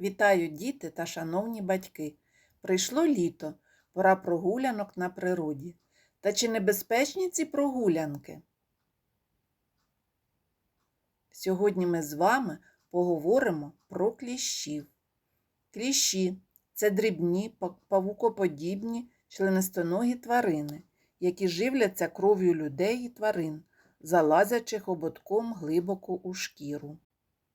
Вітаю діти та шановні батьки. Прийшло літо, пора прогулянок на природі. Та чи небезпечні ці прогулянки? Сьогодні ми з вами поговоримо про кліщів. Кліщі це дрібні, павукоподібні, членистоногі тварини, які живляться кров'ю людей і тварин, залазячи хоботком глибоко у шкіру.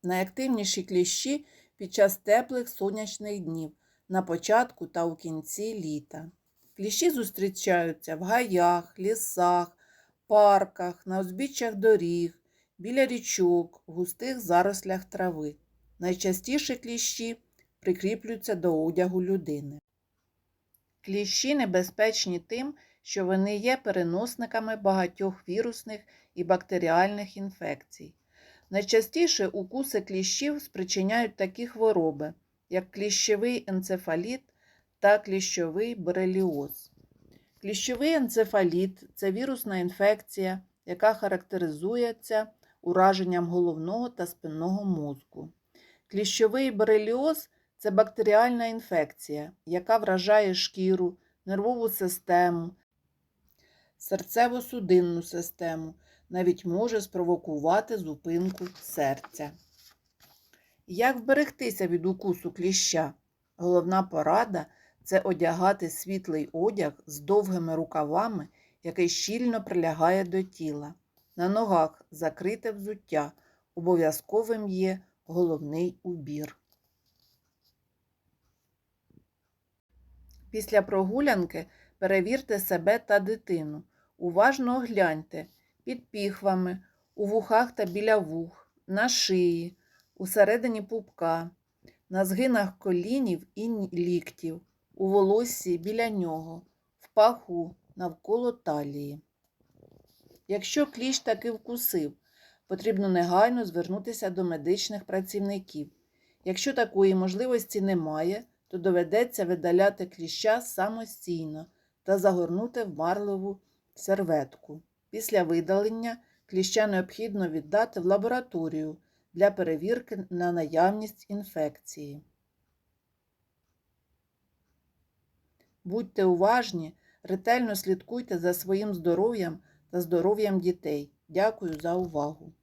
Найактивніші кліщі під час теплих сонячних днів на початку та у кінці літа. Кліщі зустрічаються в гаях, лісах, парках, на узбіччях доріг, біля річок, в густих зарослях трави. Найчастіше кліщі прикріплюються до одягу людини. Кліщі небезпечні тим, що вони є переносниками багатьох вірусних і бактеріальних інфекцій. Найчастіше укуси кліщів спричиняють такі хвороби, як кліщовий енцефаліт та кліщовий бореліоз. Кліщовий енцефаліт це вірусна інфекція, яка характеризується ураженням головного та спинного мозку. Кліщовий бореліоз це бактеріальна інфекція, яка вражає шкіру, нервову систему, серцево-судинну систему, навіть може спровокувати зупинку серця. Як вберегтися від укусу кліща? Головна порада це одягати світлий одяг з довгими рукавами, який щільно прилягає до тіла. На ногах закрите взуття. Обов'язковим є головний убір. Після прогулянки перевірте себе та дитину. Уважно огляньте під піхвами, у вухах та біля вух, на шиї, усередині пупка, на згинах колінів і ліктів, у волоссі біля нього, в паху навколо талії. Якщо кліщ таки вкусив, потрібно негайно звернутися до медичних працівників. Якщо такої можливості немає, то доведеться видаляти кліща самостійно та загорнути в марлеву серветку. Після видалення кліща необхідно віддати в лабораторію для перевірки на наявність інфекції. Будьте уважні, ретельно слідкуйте за своїм здоров'ям та здоров'ям дітей. Дякую за увагу!